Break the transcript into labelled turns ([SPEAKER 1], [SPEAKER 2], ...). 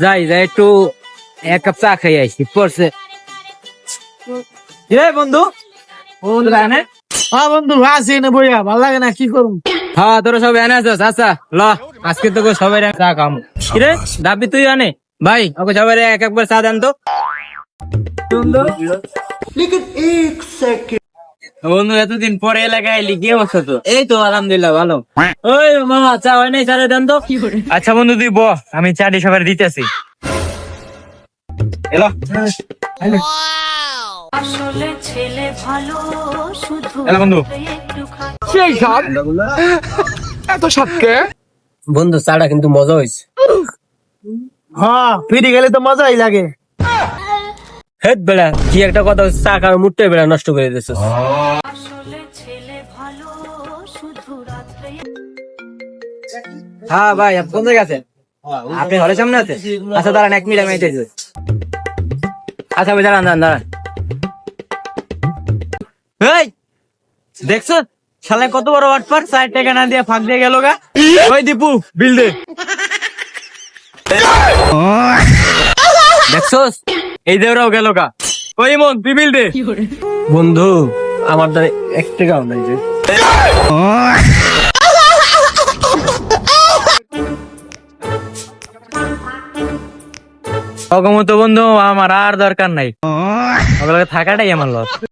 [SPEAKER 1] যাই যাই একটু এক কাপ চা খাই আসি পড়ছে। রে বন্ধু?
[SPEAKER 2] হ্যাঁ বন্ধু আছি না বইয়া ভালো লাগে না কি করুম
[SPEAKER 1] হ্যাঁ তোরা সব এনে আছিস আচ্ছা ল আজকে তোকে সবাই চা খাম কিরে দাবি তুই আনে? ভাই ওকে সবাই এক একবার চা দেন তো। বন্ধু বন্ধু এতদিন পরে এলাকায় এলি কি অবস্থা তো এই তো আলহামদুলিল্লাহ ভালো। ওই মামা চা হয় নাই? চারে দেন তো। আচ্ছা বন্ধু তুই ব আমি চাটি সবার দিতেছি। এলো।
[SPEAKER 3] আসলে ছেলে ভালো শুধু
[SPEAKER 1] এলো বন্ধু।
[SPEAKER 2] সেই সব এত সাতকে
[SPEAKER 1] বন্ধু চাটা কিন্তু মজা হয়েছে
[SPEAKER 2] হ্যাঁ ফিরে গেলে তো মজাই লাগে।
[SPEAKER 1] হেট বেড়া কি একটা কথা হচ্ছে, চা খাওয়ার মুটে বেড়া নষ্ট করে দিয়েছ। হ্যাঁ ভাই আপনি কোন জায়গায় আছেন? আপনি ঘরের সামনে আছেন? আচ্ছা দাঁড়ান এক মিনিট আমি আইতেছি আচ্ছা ভাই দাঁড়ান দাঁড়ান দাঁড়ান। এই দেখছ? শালা কত বড় ওয়াটপার চার টাকা না দিয়ে ফাঁক দিয়ে গেল গা। ওই দীপু বিল দে দেখছোস এই দেওরাও গেল গা। ওই মন তুই বিল দে। বন্ধু আমার দ্বারা এক টাকাও নাই যে। অগমত বন্ধু আমার আর দরকার নাই। ওগুলোকে থাকাটাই আমার লস।